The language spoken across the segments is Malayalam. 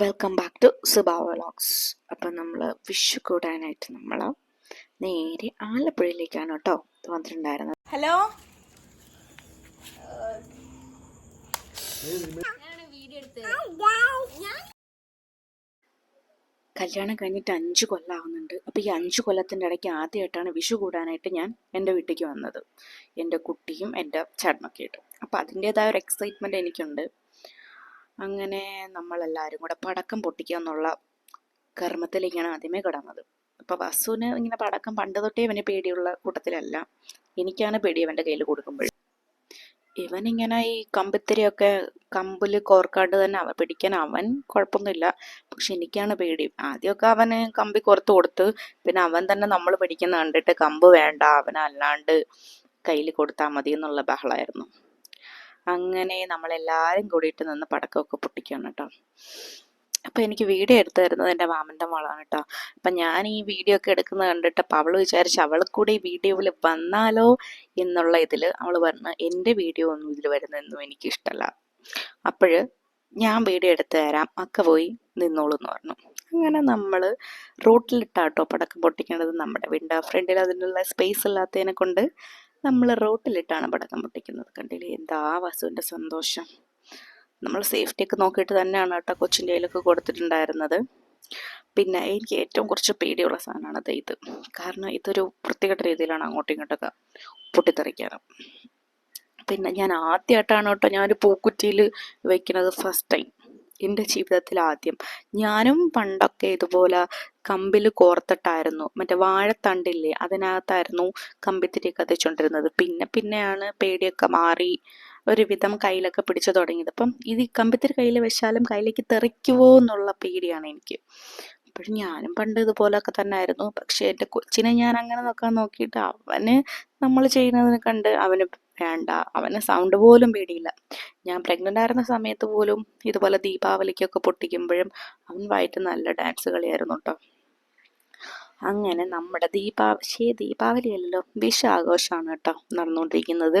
Welcome back to Subava vlogs അപ്പം നമ്മൾ വിഷു കൂടാനായിട്ട് നമ്മൾ നേരെ ആലപ്പുഴയിലേക്കാണ് കേട്ടോ വന്നിട്ടുണ്ടായിരുന്നത്. ഹലോ കല്യാണം കഴിഞ്ഞിട്ട് അഞ്ച് കൊല്ലാവുന്നുണ്ട്. അപ്പോൾ ഈ അഞ്ച് കൊല്ലത്തിന്റെ ഇടയ്ക്ക് ആദ്യമായിട്ടാണ് വിഷു കൂടാനായിട്ട് ഞാൻ എന്റെ വീട്ടിലേക്ക് വന്നത്. എന്റെ കുട്ടിയും എന്റെ ചേട്ടനൊക്കെ ആയിട്ട്. അപ്പോൾ അതിന്റേതായ ഒരു എക്സൈറ്റ്മെന്റ് എനിക്കുണ്ട്. അങ്ങനെ നമ്മളെല്ലാവരും കൂടെ പടക്കം പൊട്ടിക്കുക എന്നുള്ള കർമ്മത്തിലേക്കാണ് ആദ്യമേ കിടന്നത്. അപ്പോൾ വസുവിന് ഇങ്ങനെ പടക്കം പണ്ട് തൊട്ടേ ഇവന് പേടിയുള്ള കൂട്ടത്തിലല്ല. എനിക്കാണ് പേടി അവന്റെ കയ്യിൽ കൊടുക്കുമ്പോൾ ഇവനിങ്ങനെ ഈ കമ്പിത്തിരിയൊക്കെ കമ്പിൽ കോർക്കാണ്ട് തന്നെ അവ പിടിക്കാൻ അവൻ കുഴപ്പമൊന്നുമില്ല. പക്ഷെ എനിക്കാണ് പേടി. ആദ്യമൊക്കെ അവന് കമ്പി കോർത്ത് കൊടുത്ത് പിന്നെ അവൻ തന്നെ നമ്മൾ പിടിക്കുന്ന കണ്ടിട്ട് കമ്പ് വേണ്ട അവനല്ലാണ്ട് കയ്യിൽ കൊടുത്താൽ മതി എന്നുള്ള ബഹളമായിരുന്നു അങ്ങനെ നമ്മളെല്ലാവരും കൂടിയിട്ട് നിന്ന് പടക്കമൊക്കെ പൊട്ടിക്കുകയാണ് കേട്ടോ. അപ്പം എനിക്ക് വീഡിയോ എടുത്തു തരുന്നത് എന്റെ മാമന്റെ മോളാണ് കേട്ടോ. അപ്പം ഞാൻ ഈ വീഡിയോ ഒക്കെ എടുക്കുന്നത് കണ്ടിട്ട് അപ്പം അവൾ വിചാരിച്ച് അവൾ കൂടി ഈ വീഡിയോയിൽ വന്നാലോ എന്നുള്ള ഇതിൽ അവൾ പറഞ്ഞു എന്റെ വീഡിയോ ഒന്നും ഇതിൽ വരുന്നതെന്നും എനിക്കിഷ്ടമല്ല അപ്പോൾ ഞാൻ വീഡിയോ എടുത്തു തരാം അക്ക പോയി നിന്നോളൂ എന്ന് പറഞ്ഞു. അങ്ങനെ നമ്മൾ റോട്ടിലിട്ടാട്ടോ പടക്കം പൊട്ടിക്കേണ്ടത് നമ്മുടെ വിൻഡോ ഫ്രണ്ടിൽ അതിനുള്ള സ്പേസ് ഇല്ലാത്തതിനെ കൊണ്ട് നമ്മൾ റോട്ടിലിട്ടാണ് പടക്കം പൊട്ടിക്കുന്നത്. കണ്ടില്ലേ? എന്താ വസുവിന്റെ സന്തോഷം. നമ്മൾ സേഫ്റ്റി ഒക്കെ നോക്കിയിട്ട് തന്നെയാണ് കേട്ടോ കൊച്ചിന്റെ കയ്യിലൊക്കെ കൊടുത്തിട്ടുണ്ടായിരുന്നത്. പിന്നെ എനിക്ക് ഏറ്റവും കുറച്ച് പേടിയുള്ള സാധനമാണ് അത് ഇത്. കാരണം ഇതൊരു വൃത്തികെട്ട രീതിയിലാണ് അങ്ങോട്ടും ഇങ്ങോട്ടൊക്കെ പൊട്ടിത്തെറിക്കാറ്. പിന്നെ ഞാൻ ആദ്യമായിട്ടാണ് കേട്ടോ ഞാനൊരു പൂക്കുറ്റിയിൽ വയ്ക്കുന്നത് ഫസ്റ്റ് ടൈം എന്റെ ജീവിതത്തിൽ ആദ്യം ഞാനും പണ്ടൊക്കെ ഇതുപോലെ കമ്പിൽ കോർത്തിട്ടായിരുന്നു. മറ്റേ വാഴത്തണ്ടില്ലേ അതിനകത്തായിരുന്നു കമ്പിത്തിരി കത്തിച്ചുകൊണ്ടിരുന്നത് പിന്നെ പിന്നെയാണ് പേടിയൊക്കെ മാറി ഒരുവിധം കയ്യിലൊക്കെ പിടിച്ചു തുടങ്ങിയത്. അപ്പം ഇത് കമ്പിത്തിരി കയ്യിൽ വെച്ചാലും കയ്യിലേക്ക് തെറിക്കുവോ എന്നുള്ള പേടിയാണ് എനിക്ക്. അപ്പോഴും ഞാനും പണ്ട് ഇതുപോലൊക്കെ തന്നെ ആയിരുന്നു പക്ഷേ എന്റെ കൊച്ചിനെ ഞാൻ അങ്ങനെ നോക്കാൻ നോക്കിയിട്ട് അവന് നമ്മൾ ചെയ്യുന്നതിനെ കണ്ട് അവന് വേണ്ട. അവന് സൗണ്ട് പോലും പേടിയില്ല. ഞാൻ പ്രഗ്നന്റ് ആയിരുന്ന സമയത്ത് പോലും ഇതുപോലെ ദീപാവലിക്കൊക്കെ പൊട്ടിക്കുമ്പോഴും അവൻ വായിട്ട് നല്ല ഡാൻസ് കളിയായിരുന്നു കേട്ടോ അങ്ങനെ നമ്മുടെ ദീപാവശി ദീപാവലി അല്ലല്ലോ. വിഷ ആഘോഷമാണ് കേട്ടോ നടന്നുകൊണ്ടിരിക്കുന്നത്.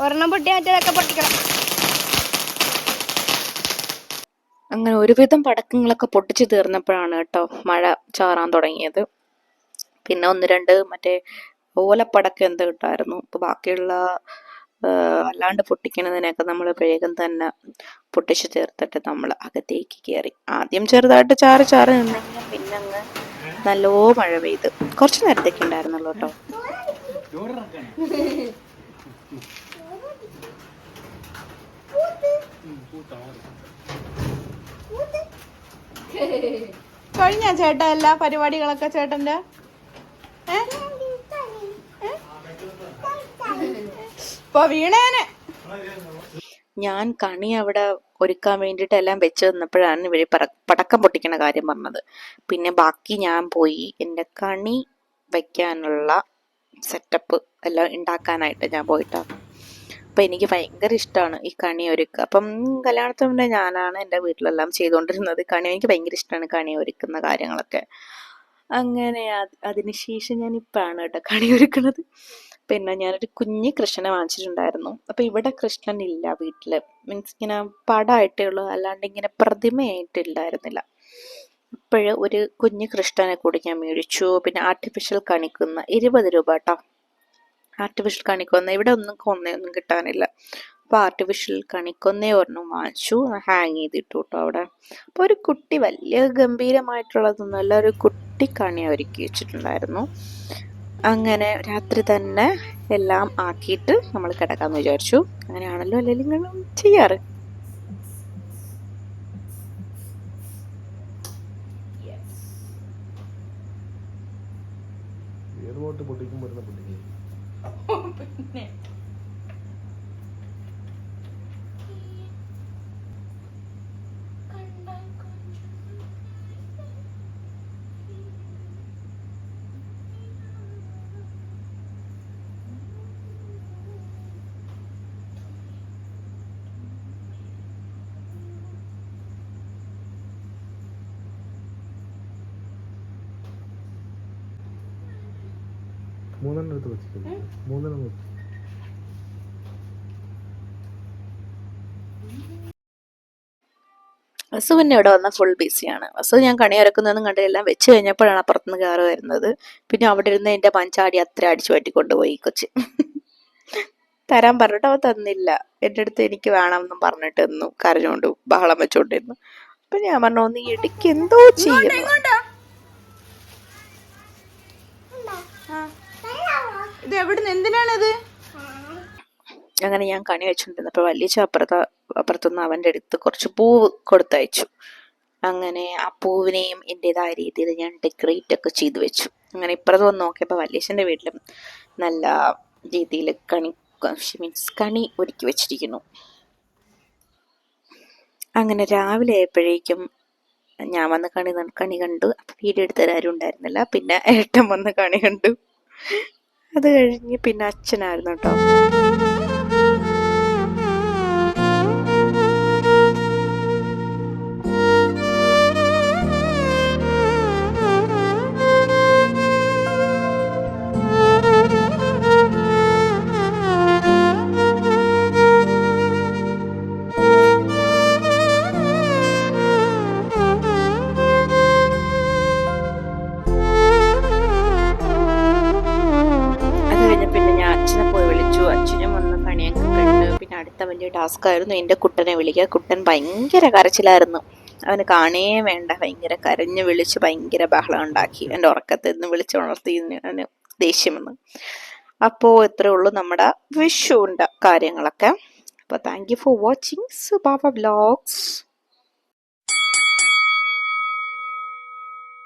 ഒരെണ്ണം പൊട്ടി മറ്റേതൊക്കെ പൊട്ടിക്കണം. അങ്ങനെ ഒരുവിധം പടക്കങ്ങളൊക്കെ പൊട്ടിച്ചു തീർന്നപ്പോഴാണ് കേട്ടോ മഴ ചാറാൻ തുടങ്ങിയത്. പിന്നെ ഒന്ന് രണ്ട് മറ്റേ ഓലപ്പടക്കം എന്ത് കിട്ടായിരുന്നു. ഇപ്പൊ ബാക്കിയുള്ള അല്ലാണ്ട് പൊട്ടിക്കണതിനൊക്കെ നമ്മൾ വേഗം തന്നെ പൊട്ടിച്ചു തീർത്തിട്ട് നമ്മൾ അകത്തേക്ക് കയറി ആദ്യം ചെറുതായിട്ട് ചാറ് ചാറ് നിന്നെങ്കിൽ പിന്നെ അങ്ങ് നല്ലോ മഴ പെയ്ത്. കുറച്ച് നേരത്തേക്ക് ഉണ്ടായിരുന്നുള്ളൂ കേട്ടോ. കഴിഞ്ഞ ചേട്ടാ എല്ലാ പരിപാടികളൊക്കെ ചേട്ടന്റെ? ഞാൻ കണി അവിടെ ഒരുക്കാൻ വേണ്ടിയിട്ട് എല്ലാം വെച്ച് തന്നപ്പോഴാണ് ഇവർ പടക്കം പൊട്ടിക്കണ കാര്യം പറഞ്ഞത്. പിന്നെ ബാക്കി ഞാൻ പോയി എന്റെ കണി വെക്കാനുള്ള സെറ്റപ്പ് എല്ലാം ഉണ്ടാക്കാനായിട്ട് ഞാൻ പോയിട്ടാണ്. അപ്പം എനിക്ക് ഭയങ്കര ഇഷ്ടമാണ് ഈ കണി ഒരുക്കുക അപ്പം കല്യാണത്തിന് മുന്നേ ഞാനാണ് എന്റെ വീട്ടിലെല്ലാം ചെയ്തുകൊണ്ടിരുന്നത് കണി എനിക്ക് ഭയങ്കര ഇഷ്ടമാണ് കണി ഒരുക്കുന്ന കാര്യങ്ങളൊക്കെ. അങ്ങനെ അതിന് ശേഷം ഞാൻ ഇപ്പോഴാണ് കേട്ടോ കണി ഒരുക്കുന്നത് പിന്നെ ഞാനൊരു കുഞ്ഞ് കൃഷ്ണനെ വാങ്ങിച്ചിട്ടുണ്ടായിരുന്നു. അപ്പം ഇവിടെ കൃഷ്ണൻ ഇല്ല വീട്ടിൽ മീൻസ് ഇങ്ങനെ പടമായിട്ടേ ഉള്ളൂ. അല്ലാണ്ട് ഇങ്ങനെ പ്രതിമയായിട്ടില്ലായിരുന്നില്ല. ഇപ്പോഴ് ഒരു കുഞ്ഞ് കൃഷ്ണനെ കൂടി ഞാൻ മേടിച്ചു. പിന്നെ ആർട്ടിഫിഷ്യൽ കണിക്കുന്ന ഇരുപത് രൂപ കേട്ടോ. ആർട്ടിഫിഷ്യൽ കണിക്കൊന്ന ഇവിടെ ഒന്നും കൊന്നയൊന്നും കിട്ടാനില്ല. അപ്പോൾ ആർട്ടിഫിഷ്യൽ കണിക്കൊന്ന ഒരെണ്ണം വാങ്ങിച്ചു ഹാങ് ചെയ്തിട്ടു കേട്ടോ അവിടെ. അപ്പോൾ ഒരു കുട്ടി വലിയ ഗംഭീരമായിട്ടുള്ളതൊന്നുമല്ല ഒരു കുട്ടി കണി ഒരുക്കി വെച്ചിട്ടുണ്ടായിരുന്നു. അങ്ങനെ രാത്രി തന്നെ എല്ലാം ആക്കിയിട്ട് നമ്മൾ കിടക്കാമെന്ന് വിചാരിച്ചു. അങ്ങനെയാണല്ലോ അല്ലെങ്കിൽ ചെയ്യാറ്. ഏത് ബോട്ട് പൊട്ടിക്കും വരുന്ന പൊട്ടിക്കും. പിന്നെ മൂന്നെണ്ണം എടുത്ത് വെച്ചിട്ടുണ്ട്. മൂന്നെണ്ണം വെച്ചു. വസു പിന്നെ ഇവിടെ വന്ന ഫുൾ ബിസിയാണ് വസു ഞാൻ കണി ഇറക്കുന്നതെന്നും കണ്ടില്ല എല്ലാം വെച്ച് കഴിഞ്ഞപ്പോഴാണ് അപ്പുറത്തുനിന്ന് കയറി വരുന്നത്. പിന്നെ അവിടെ ഇരുന്ന് എന്റെ പഞ്ചാടി അത്ര അടിച്ചു പറ്റിക്കൊണ്ടുപോയി കൊണ്ടുപോയി കൊച്ച്. തരാൻ പറഞ്ഞിട്ട് അവ തന്നില്ല. എന്റെ അടുത്ത് എനിക്ക് വേണമെന്നും പറഞ്ഞിട്ട് എന്നു കരഞ്ഞുകൊണ്ട് ബഹളം വെച്ചോണ്ടിരുന്നു. അപ്പൊ ഞാൻ പറഞ്ഞു നീ ഇടയ്ക്ക് എന്തോ ചെയ്യുന്നു. ഇത് എവിടുന്ന്? എന്തിനാണത്? അങ്ങനെ ഞാൻ കണി വെച്ചുകൊണ്ടിരുന്നപ്പോൾ വലിയ അപ്പുറത്ത് അപ്പുറത്തുനിന്ന് അവന്റെ അടുത്ത് കുറച്ച് പൂവ് കൊടുത്തയച്ചു. അങ്ങനെ ആ പൂവിനെയും എന്റെതായ രീതിയിൽ ഞാൻ ഡെക്കറേറ്റ് ഒക്കെ ചെയ്തു വെച്ചു. അങ്ങനെ ഇപ്പുറത്ത് വന്ന് നോക്കിയപ്പോൾ വല്യച്ഛന്റെ വീട്ടിലും നല്ല രീതിയിൽ കണി മീൻസ് കണി ഒരുക്കി വെച്ചിരിക്കുന്നു. അങ്ങനെ രാവിലെ ആയപ്പോഴേക്കും ഞാൻ വന്ന് കണി കണി കണ്ടു. അപ്പം വീഡിയോ എടുത്തരാരും ഉണ്ടായിരുന്നില്ല. പിന്നെ ഏട്ടൻ വന്ന് കണി കണ്ടു. അത് കഴിഞ്ഞ് പിന്നെ അച്ഛനായിരുന്നു കേട്ടോ. അടുത്ത വലിയ ടാസ്ക് ആയിരുന്നു. എന്റെ കുട്ടനെ വിളിക്കുക. കുട്ടൻ ഭയങ്കര കരച്ചിലായിരുന്നു. അവന് കാണേ വേണ്ട. ഭയങ്കര കരഞ്ഞ് വിളിച്ച് ഭയങ്കര ബഹളം ഉണ്ടാക്കി. എന്റെ ഉറക്കത്തിൽ നിന്ന് വിളിച്ച് ഉണർത്തി അവന് ദേഷ്യം വന്നു. അപ്പോൾ ഇത്രയേ ഉള്ളൂ നമ്മുടെ വിഷുവിന്റെ കാര്യങ്ങളൊക്കെ. അപ്പോൾ thank you for watching Subaba vlogs